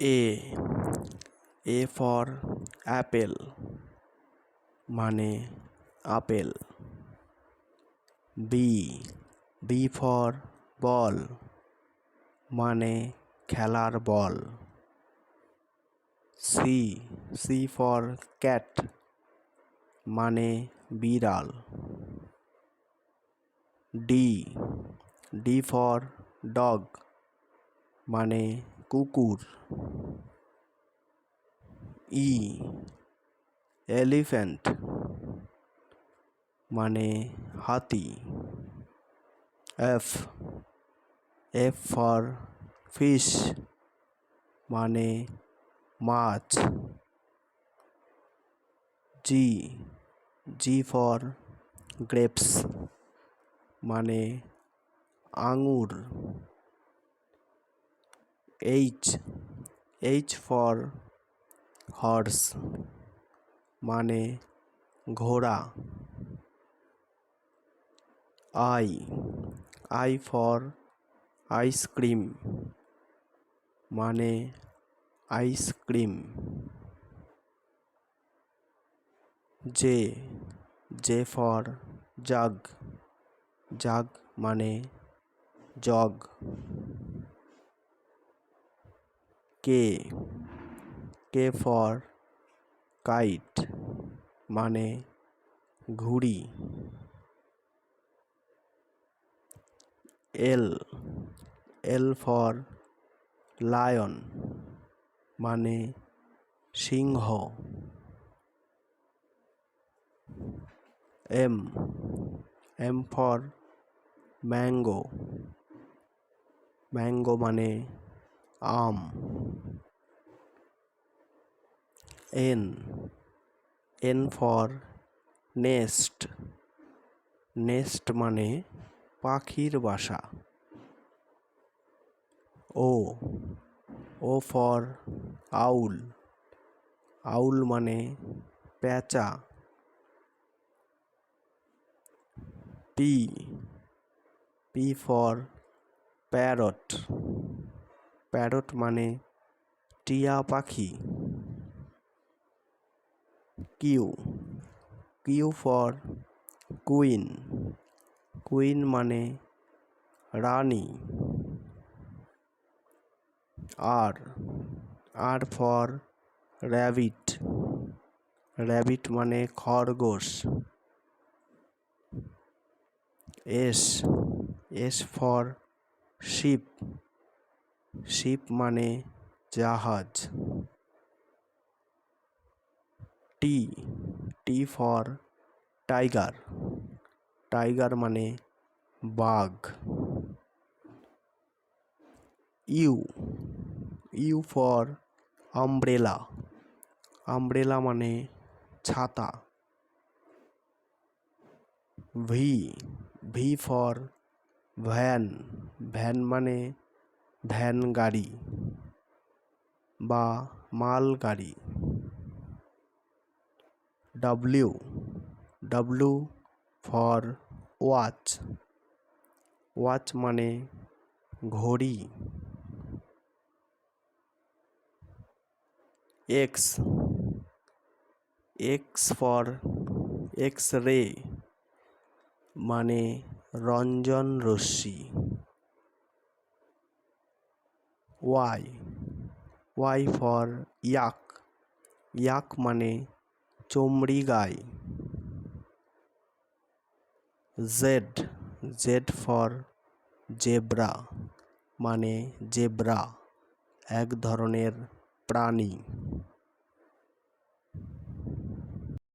A A for apple মানে apple. B B for ball মানে খেলার ball C C for cat মানে বিড়াল। ডি ডি ফর ডগ মানে কুকুর। ই, এলিফ্যান্ট মানে হাতি। এফ এফ ফর ফিশ মানে মাছ। জি জি ফর গ্রেপস মানে আঙুর। এইচ এইচ ফর হর্স মানে ঘোড়া। I I for ice cream মানে ice cream J J for jug jug মানে jug K? K for kite মানে ঘুড়ি। এল এল ফর লায়ন মানে সিংহ। M M for mango. Mango মানে আম N N for nest. Nest মানে পাখির বাসা। ও O for owl. Owl মানে প্যাঁচা। P P for parrot. Parrot মানে টিয়া পাখি। Q Q for queen. Queen মানে রানী। R R for rabbit. Rabbit মানে খরগোশ। S S for ship. Ship মানে জাহাজ। T T for tiger. Tiger মানে বাঘ। U U for umbrella. Umbrella মানে ছাতা। V V for van. Van মানে ভ্যান গাড়ি বা মাল গাড়ি। W W for watch watch মানে ঘড়ি। X X for X ray মানে রঞ্জন রশ্মি। Y Y for yak yak মানে চমড়ি গাই। জেড জেড ফর জেব্রা মানে জেব্রা এক ধরনের প্রাণী।